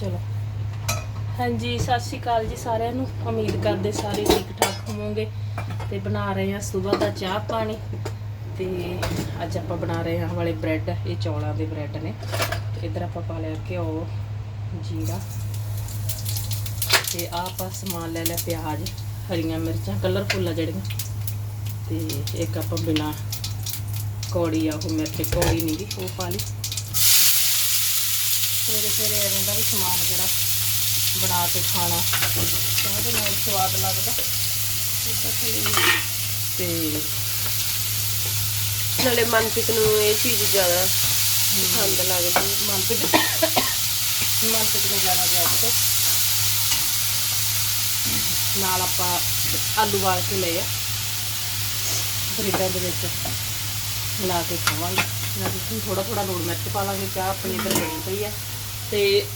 ਚਲੋ। ਹਾਂਜੀ, ਸਤਿ ਸ਼੍ਰੀ ਅਕਾਲ ਜੀ ਸਾਰਿਆਂ ਨੂੰ। ਉਮੀਦ ਕਰਦੇ ਸਾਰੇ ਠੀਕ ਠਾਕ ਹੋਵੋਗੇ ਤੇ ਬਣਾ ਰਹੇ ਹਾਂ ਸਵੇਰ ਦਾ ਚਾਹ ਪਾਣੀ ਤੇ ਅੱਜ ਆਪਾਂ ਬਣਾ ਰਹੇ ਹਾਂ ਵਾਲੇ ਬ੍ਰੈਡ, ਇਹ ਚੌਲਾਂ ਦੇ ਬ੍ਰੈਡ ਨੇ। ਇਧਰ ਆਪਾਂ ਪਾ ਲਿਆ ਘਿਓ, ਜੀਰਾ ਤੇ ਆਹ ਆਪਾਂ ਸਮਾਨ ਲੈ ਲਿਆ ਪਿਆਜ਼, ਹਰੀਆਂ ਮਿਰਚਾਂ ਕਲਰਫੁੱਲ ਆ ਜਿਹੜੀਆਂ। ਤੇ ਇੱਕ ਆਪਾਂ ਬਿਨਾ ਕੌੜੀ ਆ, ਉਹ ਮਿਰਚ ਕੌੜੀ ਨਹੀਂ ਗੀ, ਉਹ ਪਾ ਲਈ। ਸਵੇਰੇ ਸਵੇਰੇ ਐਵੇਂ ਦਾ ਵੀ ਸਮਾਨ ਜਿਹੜਾ ਬਣਾ ਕੇ ਖਾਣਾ। ਚਾਹ ਦੇ ਨਾਲ ਸਵਾਦ ਲੱਗਦਾ। ਤੇ ਨਾਲੇ ਮਨਪ੍ਰੀਤ ਨੂੰ ਇਹ ਚੀਜ਼ ਜ਼ਿਆਦਾ ਪਸੰਦ ਲੱਗਦੀ ਮਨਪ੍ਰੀਤ? ਮਨਪ੍ਰੀਤ ਨੂੰ ਜਾਣਾ ਜਾ ਕੇ ਨਾਲ ਆਪਾਂ ਆਲੂ ਵਾਲ ਕੇ ਲਏ ਆ। ਬ੍ਰੈਡਾਂ ਦੇ ਵਿੱਚ ਲਾ ਕੇ ਖਾਵਾਂਗੇ। ਨਾਲ ਤੁਸੀਂ ਥੋੜਾ ਥੋੜਾ ਲੂਣ ਮਿਰਚ ਪਾ ਲਾਂਗੇ। ਚਾਹ ਆਪਣੀ ਇੱਧਰ ਬਣੀ ਪਈ ਆ। ਤੇ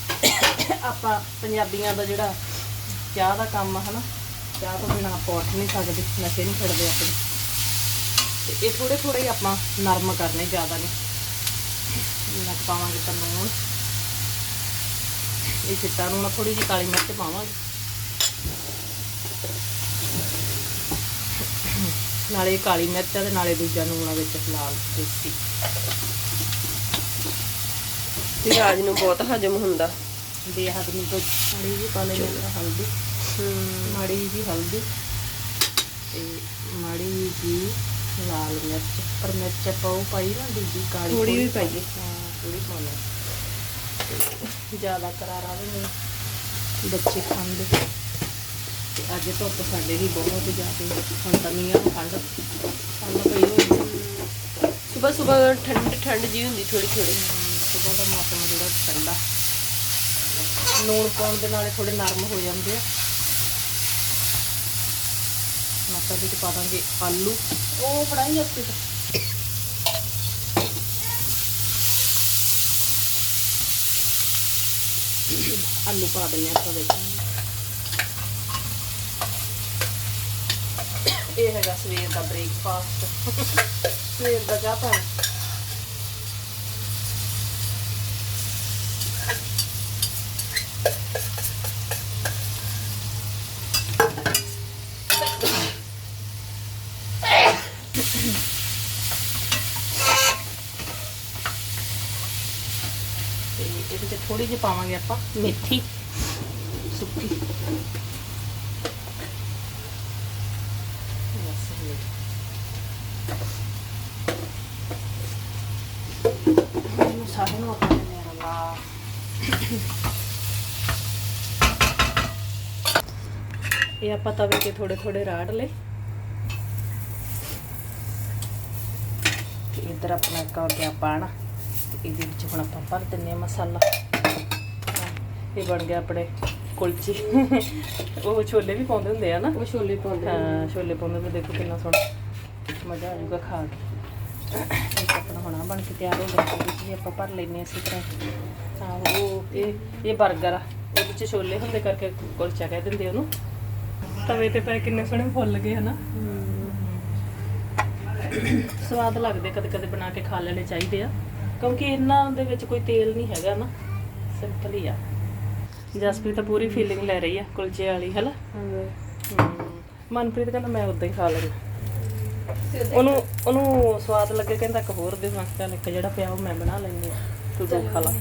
ਆਪਾਂ ਪੰਜਾਬੀਆਂ ਦਾ ਜਿਹੜਾ ਚਾਹ ਦਾ ਕੰਮ ਆ, ਹਨਾ, ਚਾਹ ਤੋਂ ਬਿਨਾਂ ਆਪਾਂ ਉੱਠ ਨਹੀਂ ਸਕਦੇ, ਨਸ਼ੇ ਨਹੀਂ ਛੱਡਦੇ ਆਪਣੇ ਤੇ ਇਹ ਥੋੜੇ ਥੋੜੇ ਹੀ ਆਪਾਂ ਨਰਮ ਕਰਨੇ, ਜ਼ਿਆਦਾ ਨਹੀਂ। ਨਕ ਪਾਵਾਂਗੇ ਤਾਂ ਨੂਣ ਇਹ ਚਿੱਟਾ ਨੂਣ ਥੋੜੀ ਜਿਹੀ ਕਾਲੀ ਮਿਰਚ ਪਾਵਾਂਗੇ। ਨਾਲੇ ਕਾਲੀ ਮਿਰਚ ਆ ਤੇ ਨਾਲੇ ਦੂਜਾ ਨੂਣ ਵਿੱਚ ਲਾਲ ਦੇਸੀ। ਰਾਜ ਨੂੰ ਬਹੁਤ ਹਜਮ ਹੁੰਦਾ। ਬੇਹਦ ਨਹੀਂ ਤੋਂ ਮਾੜੀ ਜਿਹੀ ਪਾ ਲੈਣੀ ਆ ਹਲਦੀ। ਮਾੜੀ ਜਿਹੀ ਹਲਦੀ ਤੇ ਮਾੜੀ ਜਿਹੀ ਲਾਲ ਮਿਰਚ। ਪਰ ਮਿਰਚ ਆਪਾਂ ਉਹ ਪਾਈ ਨਾ ਦੂਜੀ ਕਾਲੀ ਥੋੜ੍ਹੀ ਵੀ ਪਾਈਏ। ਹਾਂ ਥੋੜੀ ਪਾਉਣਾ ਜ਼ਿਆਦਾ ਕਰਾਰਾ ਵੀ ਨਹੀਂ। ਬੱਚੇ ਖਾਂਦੇ। ਤੇ ਅੱਜ ਧੁੱਪ ਸਾਡੇ ਵੀ ਬਹੁਤ ਜ਼ਿਆਦਾ ਹੁਣ ਤਾਂ ਮੀਂਹ ਨੂੰ ਠੰਡ ਠੰਡ ਪਈ ਹੋਈ ਸਵੇਰ ਸਵੇਰ ਠੰਡ ਠੰਡ ਜੀ ਹੁੰਦੀ ਥੋੜੀ ਥੋੜੀ ਸਵੇਰ ਦਾ ਮੌਸਮ ਜਿਹੜਾ ਠੰਡਾ। ਨੂਣ ਪਾਉਣ ਦੇ ਨਾਲ ਥੋੜੇ ਨਰਮ ਹੋ ਜਾਂਦੇ ਆ। ਮੱਤਾ ਵਿੱਚ ਪਾ ਦਾਂਗੇ ਆਲੂ। ਉਹ ਫੜਾਈ ਜੱਸੀ ਆਲੂ ਪਾ ਦਿੰਨੇ ਆਪਾਂ ਵਿੱਚ ਇਹ ਹੈਗਾ ਸਵੇਰ ਦਾ ਬ੍ਰੇਕਫਾਸਟ। ਸਵੇਰ ਦਾ ਚਾਹ ਪਾਣੀ। ਇਹਦੇ ਵਿੱਚ ਥੋੜੀ ਜਿਹੀ ਪਾਵਾਂਗੇ ਆਪਾਂ ਮੇਥੀ ਸੁੱਕੀ ਬਸ ਇਹ। ਇਹਨੂੰ ਸਾਰੇ ਨੂੰ ਆਪਾਂ ਨੇ ਰਲਾ ਇਹ ਆਪਾਂ ਤਵੇ ਤੇ ਥੋੜੇ ਥੋੜੇ ਰਾੜ ਲਏ। ਤੇ ਇੱਧਰ ਆਪਣਾ ਹੋ ਗਿਆ ਪਾਣਾ। ਤੇ ਇਹਦੇ ਵਿੱਚ ਹੁਣ ਆਪਾਂ ਭਰ ਦਿੰਨੇ ਮਸਾਲਾ। ਇਹ ਬਣ ਗਿਆ ਆਪਣੇ ਕੁਲਚੇ। ਉਹ ਛੋਲੇ ਵੀ ਪਾਉਂਦੇ ਹੁੰਦੇ ਆ ਨਾ? ਉਹ ਛੋਲੇ ਪਾਉਂਦੇ ਹਾਂ ਛੋਲੇ ਪਾਉਂਦੇ ਹੁੰਦੇ ਦੇਖੋ ਕਿੰਨਾ ਸੋਹਣਾ ਮਜ਼ਾ ਆ ਜਾਊਗਾ ਖਾ ਕੇ। ਇਹ ਆਪਣਾ ਹੁਣ ਬਣ ਕੇ ਤਿਆਰ ਹੋ ਗਿਆ। ਇਹਦੇ ਵਿੱਚ ਆਪਾਂ ਭਰ ਲੈਨੇ ਇਸੇ ਤਰ੍ਹਾਂ ਉਹ ਇਹ ਇਹ 버ਗਰ ਆ। ਉਹਦੇ ਵਿੱਚ ਛੋਲੇ ਹੁੰਦੇ ਕਰਕੇ ਕੁਲਚਾ ਕਹਿ ਦਿੰਦੇ ਉਹਨੂੰ। ਤਵੇ ਤੇ ਪੈ ਕਿੰਨੇ ਸੋਹਣੇ ਫੁੱਲ ਗਏ ਹਨਾ। ਸਵਾਦ ਲੱਗਦੇ ਕਦੇ ਕਦੇ ਬਣਾ ਕੇ ਖਾ ਲੈਣੇ ਚਾਹੀਦੇ ਆ। ਕਿਉਂਕਿ ਇਹਨਾਂ ਦੇ ਵਿੱਚ ਕੋਈ ਤੇਲ ਨਹੀਂ ਹੈਗਾ ਨਾ ਸਿੰਪਲ ਹੀ ਆ। ਜਸਪ੍ਰੀਤ ਤਾਂ ਪੂਰੀ ਫੀਲਿੰਗ ਲੈ ਰਹੀ ਆ ਕੁਲਚੇ ਵਾਲੀ ਹਨਾ। ਮਨਪ੍ਰੀਤ ਕਹਿੰਦਾ ਮੈਂ ਉਦਾਂ ਹੀ ਖਾ ਲੈਣਾ ਉਹਨੂੰ ਉਹਨੂੰ ਸਵਾਦ ਲੱਗੇ ਕਹਿੰਦਾ ਇੱਕ ਹੋਰ ਦੇ ਮੈਂ ਇੱਕ ਜਿਹੜਾ ਪਿਆ ਉਹ ਮੈਂ ਬਣਾ ਲੈਂਦੀ ਆ ਤੂੰ ਦੋ ਖਾ ਲਾ।